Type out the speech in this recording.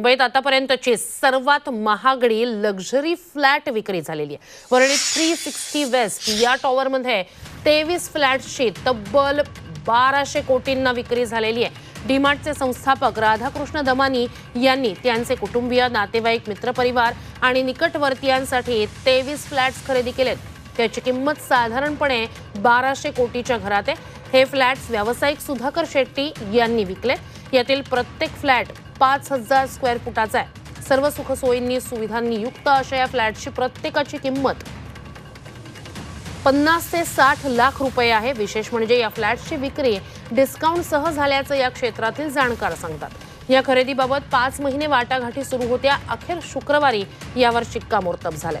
मुंबईत आतापर्यंतची सर्वात महागडी लक्झरी फ्लॅट विक्री झालेली आहे. वरळी थ्री सिक्स्टी वेस्ट या टॉवरमध्ये तेवीस फ्लॅटची तब्बल बाराशे कोटींना विक्री झालेली आहे. डीमार्टचे संस्थापक राधाकृष्ण दमानी यांनी त्यांचे कुटुंबीय नातेवाईक मित्रपरिवार आणि निकटवर्तीयांसाठी तेवीस फ्लॅट्स खरेदी केलेत. त्याची किंमत साधारणपणे बाराशे कोटीच्या घरात आहे. हे फ्लॅट्स व्यावसायिक सुधाकर शेट्टी यांनी विकले यातील प्रत्येक फ्लॅट पाच हजार स्क्वेअर फुटाचा आहे. सर्व सुखसोयींनी सुविधांनी युक्त अशा या फ्लॅटची प्रत्येकाची किंमत पन्नास ते साठ लाख रुपये आहे. विशेष म्हणजे या फ्लॅटची विक्री डिस्काउंटसह झाल्याचं या क्षेत्रातील जाणकार सांगतात. या खरेदीबाबत पाच महिने वाटाघाटी सुरू होत्या. अखेर शुक्रवारी यावर शिक्कामोर्तब झालंय.